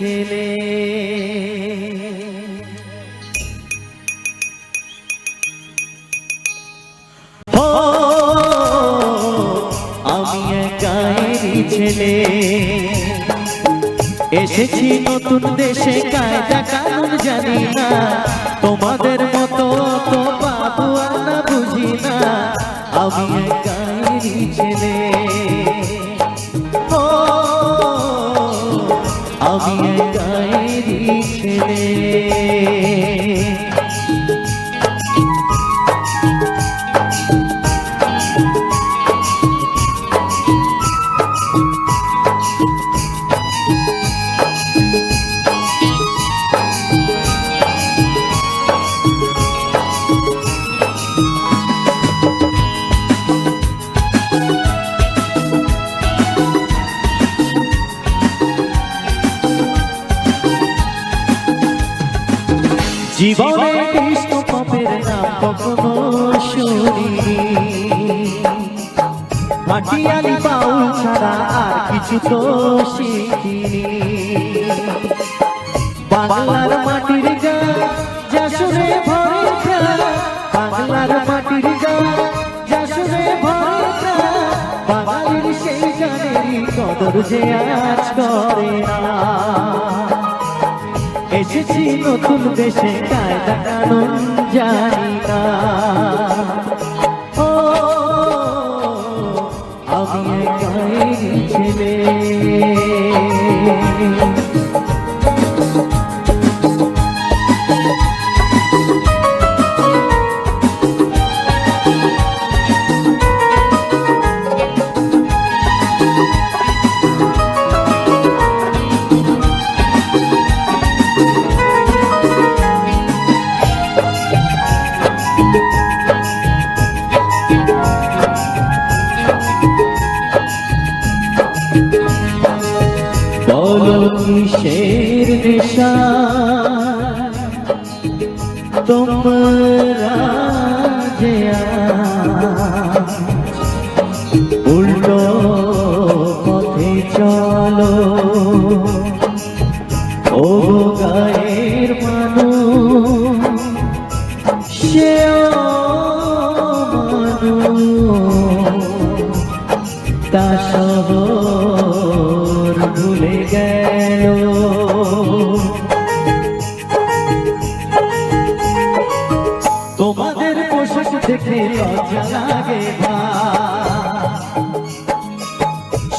ছেলে। আমি এক গায়েরই ছেলে। এসেছি নতুন দেশে, কায়দা কানুন জানি না। তোমাদের মতো তো বাবু আর না বুঝি না। আমি এক গায়েরই ছেলে। আমি এক গায়েরই ছেলে জীবনে কৃষ্ণ পাপের নাম কখনো শুনিনি মাটিয়ালি বাউল ছাড়া আর কিছু তো শিখিনি। বাংলার মাটির গান যা শুনে ভরে বাংলার মাটির গান যা শুনে ভরে বাঙালির সেই গানেরই কদর যে আজ করে না। এসেছি নতুন দেশে কায়দা কানুন জানি না। কিসের নেশা তোমরা যে উল্টো পথে চলো ও গায়ের মানুষ সেও মানুষ তা শহর পোশাক লজ্জা লাগে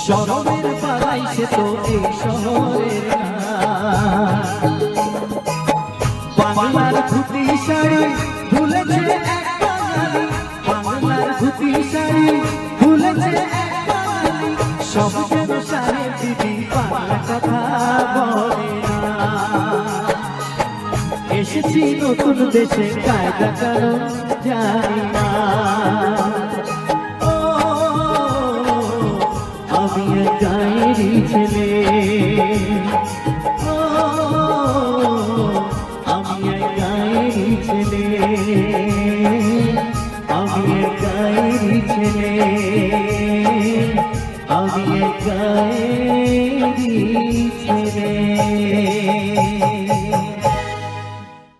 শরমের পালাই সে তো এই শহরের বাংলার ধুতি শাড়ি ভুলেছে বাংলার ধুতি শাড়ি ভুলেছে সব এসেছি নতুন দেশে কায়দা কারণ জানি না। আমি গায়েরই ছেলে। আমি গায়েরই ছেলে। আমি ছেলে। আমি ছেলে।